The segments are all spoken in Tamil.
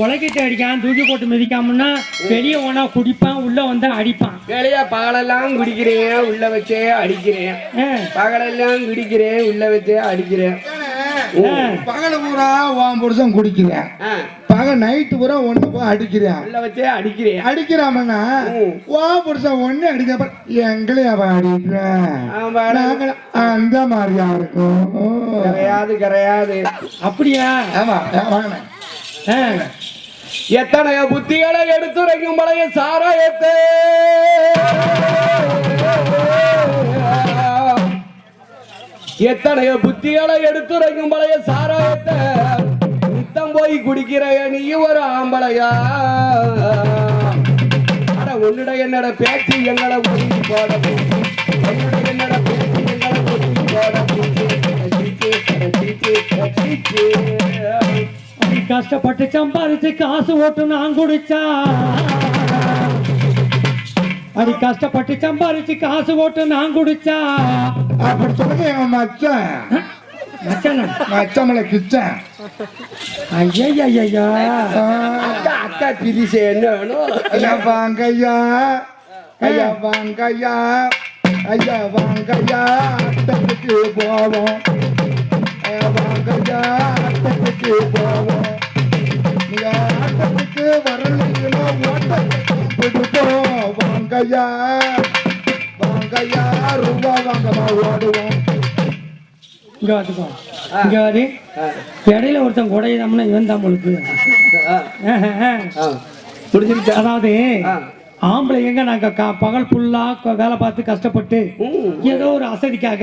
உலகிட்ட அடிக்கான் தூக்கி போட்டு மிதிக்காமன்னா வெளியே போனா குடிப்பான் உள்ள வந்தா அடிப்பான். வேலையா பகலெல்லாம் குடிக்கிறேன் உள்ள வச்சே அடிக்கிறேன். பகலெல்லாம் குடிக்கிறேன் உள்ள வச்சே அடிக்கிறேன். பகல பூரா உன் புருஷன் குடிக்கிறேன். பக நைட்டு பூரா ஒண்ணு போய் அடிக்கிறேன் வச்சே அடிக்கிறேன் அடிக்கிறாமண்ணா. உன் புருஷன் ஒண்ணு அடிக்க எங்களையும் அவன் அடிக்கிறேன் அந்த மாதிரியா இருக்கும். கரையாது கரையாது. அப்படியா? ஆமா வாங்க எத்தனைய புத்திகளை எடுத்துரைக்கும் பழைய சாராயத்தை? எத்தனைய புத்திகளை எடுத்துரைக்கும் பழைய சாராயத்தை? போய் குடிக்கிற நீ ஒரு ஆம்பளையா? அட உன்னிட என்னோட பேச்சு எங்களை ஒதுங்கி போட. உன்னிட என்னோட பேச்சு எங்களை ஒதுங்கி போட கஷ்டப்பட்டு சம்பாதிச்சு காசு ஓட்டு நான் குடிச்சா? அடி கஷ்டப்பட்டு சம்பாதிச்சு காசு ஓட்டு நான் குடிச்சா? அப்படி சொல்லுங்க என் மச்சான். மச்சானா? மச்சமலை கிச்சன் ஐயையையையா. அக்கா அக்கா பிரிசு என்ன வேணும் ஐயா வாங்கய்யா ஐயா வாங்கய்யா ஐயா வாங்கய்யா அட்டத்துக்கு போவோம் ஐயா வாங்கய்யா அட்டத்துக்கு போவோம் நீங்க ஆட்டத்துக்கு வரலீங்கன்னா ஓட்டத்துக்கு பிடிப்போம் வாங்கய்யா வாங்கய்யா ரூபா வாங்கம்மா ஓடுவோம் இங்க இங்க வாடி. இடையில ஒருத்தன் குடையுதாம்னா இவன் தான் முழுக்கு முடிஞ்சிருச்சா? அதாவது. ஆம்பளை எங்க நாங்க பகல் ஃபுல்லா வேலை பார்த்து கஷ்டப்பட்டு. ஏதோ ஒரு அசதிக்காக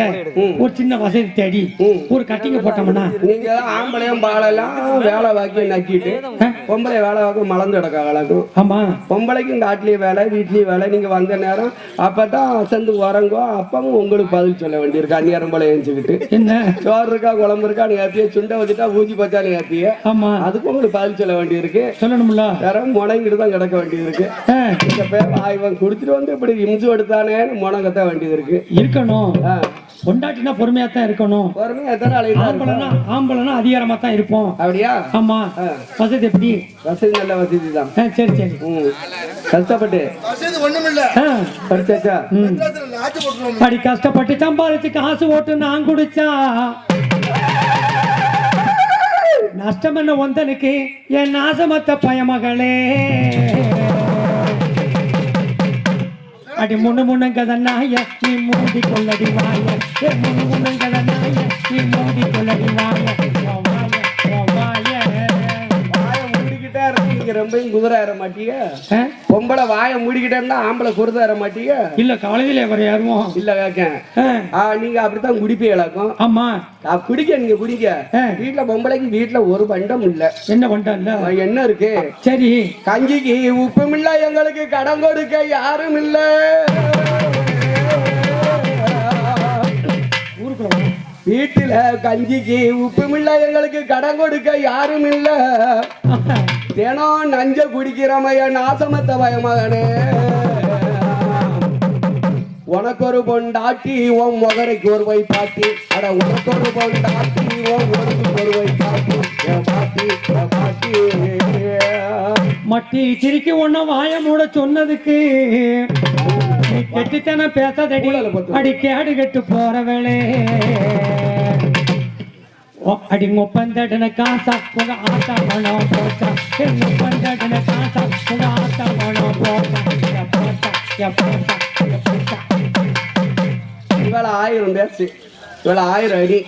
ஒரு சின்ன வசதி தேடி. ஒரு கட்டிங்க போட்டோம்னா நீங்க ஆம்பளையும் பாலெல்லாம் வேலை வாக்கி நக்கிட்டு பொம்பளை வேலை வாக்க மலர்ந்து கிடக்க வழக்கம் ஆமா. பொம்பளைக்கும் காட்டுலயும் வேலை வீட்லயும் வேலை. நீங்க வந்த நேரம் அப்பதான் அசந்து உறங்கோ அப்பவும் உங்களுக்கு பதில் சொல்ல வேண்டியிருக்கு. அந்நியாரம் போல எழுந்துக்கிட்டு என்ன? சோறு இருக்கா குழம்பு இருக்கா நீ ஏத்திய சுண்டை வச்சுட்டா ஊசி பச்சா நீ ஏத்திய. ஆமா. அதுக்கும் உங்களுக்கு பதில் சொல்ல வேண்டியிருக்கு. சொல்லணும்ல. வேற முடங்கிட்டு தான் கிடக்க வேண்டியிருக்கு. பேர் இவன் குடிச்சிட்டு வந்து இப்படி இம்சு எடுத்தானேன்னு முடங்கத்தான் வேண்டியது இருக்கு. இருக்கணும். ஆ. பொண்டாட்டினா பொறுமையா தான் இருக்கணும். பொறுமையா தான்? ஆம்பளைனா ஆம்பளைனா அதிகாரமா தான் இருப்போம். அப்படியா? ஆமா. வசதி எப்படி? வசதி நல்ல வசதி தான். சரி சரி. கஷ்டப்பட்டு. வசதி ஒண்ணுமில்ல. ஆ, படிச்சாச்சா? அடி கஷ்டப்பட்டு சம்பாதிச்சு காசு ஓட்டு நான் குடிச்சா. நஷ்டம் என்ன ஒந்தனுக்கு? என் நாசமத்த பயமகளே அடி முன்னு முன்னங்கத நாய நீ மூடி கொள்ளடி வாய. முன்னு முன்னங்கத நாய நீ மூடி கொள்ளடி வாய. வாய. வாய மூடிக்கிட்டே இருக்கு. ரொம்பவும் குதிரை ஏற மாட்டீங்க? பொம்பளை வாயை மூடிக்கிட்டே இருந்தா ஆம்பளை குருதை ஏற மாட்டீங்க? இல்ல காலையில வர யாரும்? இல்ல கேக்கேன். நீங்க அப்படித்தான் குடிப்பீங்களாக்கும் ஆமா. குடிக்க நீங்க குடிக்க. வீட்டுல பொம்பளைக்கு வீட்டுல ஒரு பண்டம் இல்ல. என்ன ஆ, என்ன இருக்கு? சரி. கஞ்சிக்கு உப்பும் இல்ல எங்களுக்கு கடன் கொடுக்க யாரும் இல்ல. ஊருக்குள்ள. வீட்டுல கஞ்சிக்கு உப்பும் இல்ல எங்களுக்கு கடன் கொடுக்க யாரும் இல்ல. தினம் நஞ்ச குடிக்கிறமைய நாசமத்த பயமகனே. உனக்கு ஒரு பொண்டாட்டி உன் முகரைக்கு ஒரு வை பாட்டி. அட உனக்கு ஒரு பொண்டாட்டி உன் முகருக்கு ஒரு வை பாட்டி. என் பாட்டி என் பாட்டி. மட்டி சிரிக்க ஒண்ணு வாய மூட சொன்னதுக்கு கெட்டித்தனம் பேசாதடி. அடி கேடு கெட்டு போறவளே அடி முப்பந்தடன காசா உங்க ஆத்தா பணம் போச்சா? முப்பந்தடன காசா உங்க ஆத்தா பணம் போச்சா? இவள ஆயிரம் பேசு இவள ஆயிரம் அடி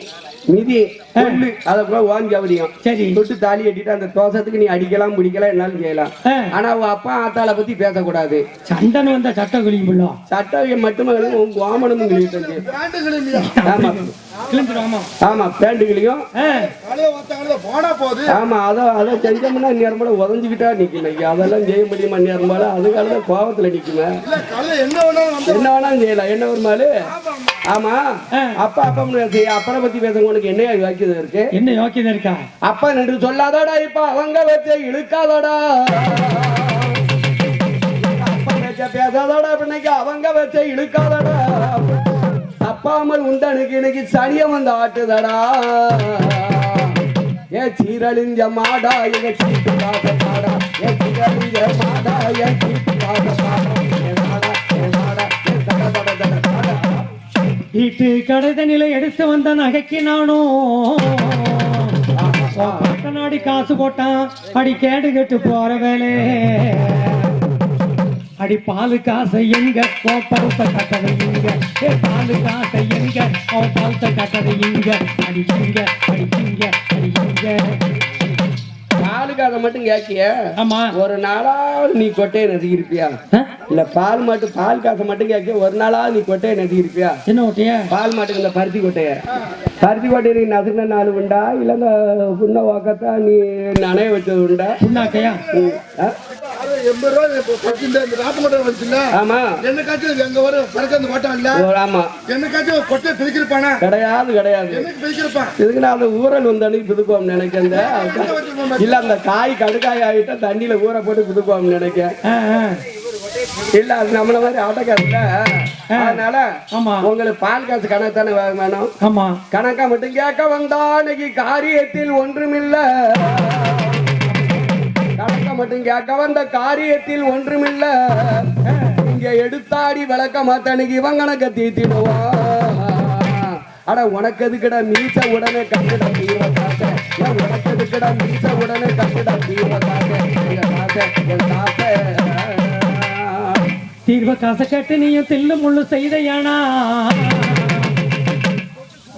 மிதி கொல்லு அதை கூட வாங்கி அவதியம் சரி. தொட்டு தாலி கட்டிட்டு அந்த தோசத்துக்கு நீ அடிக்கலாம் பிடிக்கலாம் என்னாலும் செய்யலாம். ஆனா உன் அப்பா ஆத்தாளை பத்தி பேசக்கூடாது. சந்தனம் வந்தா சட்டம் கிளியுமில்ல சட்டம் மட்டுமே கிழிட்டு பேண்டுகள் இல்லையா ஆமா. ஆமா பேண்டுகளையும். ஆமா அதை அதை செஞ்சோம்னா நேரம் போல உதஞ்சுக்கிட்டா நிக்கணும். அதெல்லாம் செய்ய முடியுமா நேரம் போல? அதுக்காக தான் கோபத்துல நிக்குமே. என்ன வேணாலும் செய்யலாம். என்ன ஒரு மாலு ஆமா. அப்பா அப்பா அப்பனை பத்தி பேச உனக்கு என்ன வாக்கியது இருக்கு? என்ன யோக்கியதா இருக்கா? அப்பா என்று சொல்லாதடா இப்ப அவங்க வச்ச இழுக்காதடா. அப்பா பேசாதடா பின்னைக்கு அவங்க வச்ச இழுக்காதடா. தப்பாமல் உண்டனுக்கு இன்னைக்கு சனிய வந்து ஆட்டுதடா. ஏ சீரழிஞ்ச மாடா எங்க சீட்டு காக்க மாடா. ஏ சீரழிஞ்ச மாடா ஏ சீட்டு காக்க மாடா. ஏ மாடா ஏ மாடா ஏ தட தட தட மாடா. வீட்டு கடைதனில எடுத்து வந்த நகைக்கு நானும் நாடி காசு போட்டான். அடி கேடு கெட்டு போற வேலை. அடி பாலு காசை எங்க? ஓ பழுத்த கட்டது இங்க ஏ பாலு காசை எங்க? ஓ பழுத்த கட்டது இங்க அடி இங்க அடி இங்க அடி இங்க பாலுக்கு அதை மட்டும் கேட்கிய? ஆமா. ஒரு நாளாவது நீ கொட்டையை நசுக்கிருப்பியா? இல்ல பால் மாட்டு பால் காசை மட்டும் கேட்க ஒரு நாளாவது நீ கொட்டையை நசுக்கிருப்பியா என்ன ஓட்டிய பால் மாட்டுக்கு இந்த பருத்தி கொட்டைய. பருத்தி கொட்டையை நீ நசுக்கின நாள் உண்டா? இல்ல இந்த புண்ண வாக்கத்தா நீ நனைய வச்சது உண்டா? புண்ணாக்கையா? எண்பது வச்சிருந்த இந்த நாட்டு மட்டும் வந்துச்சுல்ல? ஆமா. என்னக்காச்சும் எங்க வரும். பறக்க வந்து மாட்டான் இல்ல ஆமா. என்னக்காச்சும் கொட்டை பிரிக்கிருப்பானா? கிடையாது கிடையாது. என்னக்கு பிரிக்கிருப்பான்? இதுக்கு நான் அந்த ஊரல் வந்தனுக்கு புதுக்குவோம் நினைக்கிறேன் இல்ல அந்த காய் கடுக்காய் ஆகிட்டா தண்ணியில ஊற போட்டு புதுக்குவோம் நினைக்கிறேன். இல்ல அது நம்மள மாதிரி ஆட்டக்காரல அதனால உங்களுக்கு பால் காசு கணக்கு தானே வேணும்? ஆமா. கணக்கா மட்டும் கேட்க வந்தா இன்னைக்கு காரியத்தில் ஒன்றுமில்ல. நடக்க மட்டும் கேட்க வந்த காரியத்தில் ஒன்றுமில்ல. இங்க எடுத்தாடி விளக்க மாத்தனுக்கு இவங்கனக்க கணக்க தீத்திடுவான் உனக்கு எதுக்குடா மீச உடனே கண்டுடா தீவ காக்க உனக்கு எதுக்குடா மீச உடனே கண்டுடா தீவ காக்க எங்க காக்க என் காக்க தீர்வ காசை கேட்டு நீயும் தில்லு முள்ளு செய்தையானா?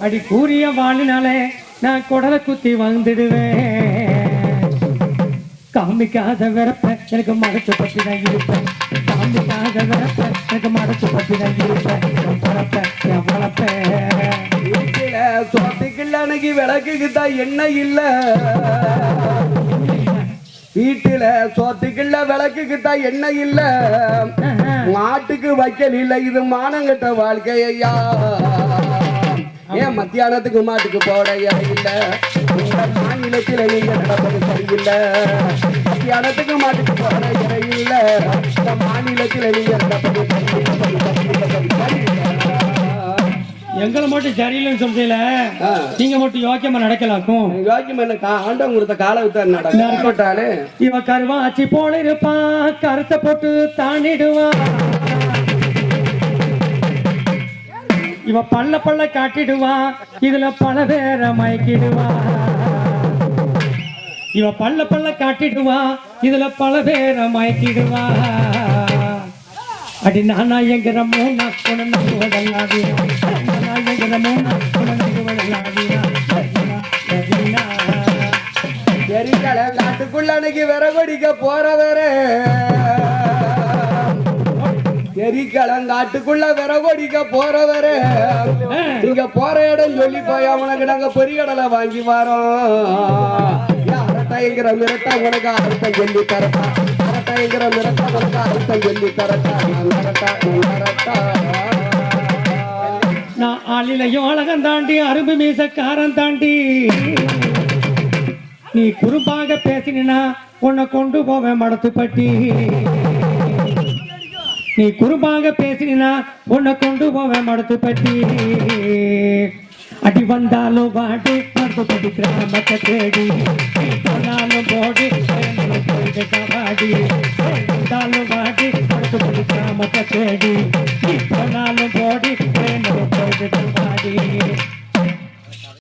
அடி கூறிய வாழினாலே நான் குடலை குத்தி வந்துடுவேன். காமிக்காத விரப்ப எனக்கு மறைச்சு பத்தி தான் இருப்பேன் காமிக்காத விரப்ப எனக்கு மறைச்சு பத்தி தான் இருப்பேன் என் பரப்ப என் வளப்ப வீட்டில சோத்துக்குள்ள அன்னைக்கு விளக்குக்கு தான் எண்ணெய் இல்ல? வீட்டுல சோத்துக்குள்ள விளக்குக்கு தான் எண்ணெய் இல்ல? மாட்டுக்கு வைக்கல் இல்ல இது மானங்கட்ட வாழ்க்கையா? ஏன் மத்தியானத்துக்கு மாட்டுக்கு போட இல்ல? இந்த மாநிலத்தில் நீங்க நடப்பது சரியில்லை மாட்டுக்கு போட இடம் இல்ல இந்த மாநிலத்தில் நடப்பது. எங்களை மட்டும் சரியில்லைன்னு சொல்றீல. நீங்க மட்டும் யோக்கியமா நடக்கலாக்கும். யோக்கியம் என்ன? கா ஆண்டம் கொடுத்த காலை விட்டு நடக்கட்டாலே இவ கருவாச்சி போல இருப்பான் கருத்தை போட்டு தாண்டிடுவான் இவ பல்ல பல்ல காட்டிடுவான் இதுல பல பேரை மயக்கிடுவான் இவ பல்ல பல்ல காட்டிடுவான் இதுல பல பேரை மயக்கிடுவான் அடி நானா எங்கிற மூணா உன நம்புவதல்லாது நானா எங்கிற மூணா உன நம்புவதல்லாதீனா எரிக்கலை காட்டுக்குள்ள அன்னைக்கு விறகொடிக்க போறவரே. எரிக்கலங்காட்டுக்குள்ள விறகொடிக்க போறவரே. நீங்க போற இடம் சொல்லி போய் அவனுக்கு நாங்க பொறிகடலை வாங்கி வரோம். அரட்டைங்கிற மிரட்டா உனக்கு அர்த்தம் சொல்லி தரட்டா. அரட்டைங்கிற மிரட்டா உனக்கு அர்த்தம் சொல்லி தரட்டா. நான் மிரட்டா நான் ஆளிலையும் அழகம் தாண்டி அரும்பு மீசக்காரன் தாண்டி. நீ குறும்பாக பேசினா உன்னை கொண்டு போவேன் மடத்துப்பட்டி. நீ குறும்பாக பேசினா உன்னை கொண்டு போவேன் மடத்துப்பட்டி. அடி வந்தாலும் வாடி மடத்துப்பட்டி கிராமத்தை தேடி. நீ போனாலும் போடி வேணும்னு போயிட்டு கபாடி வந்தாலும் வாடி மடத்துப்பட்டி கிராமத்தை தேடி நீ போனாலும்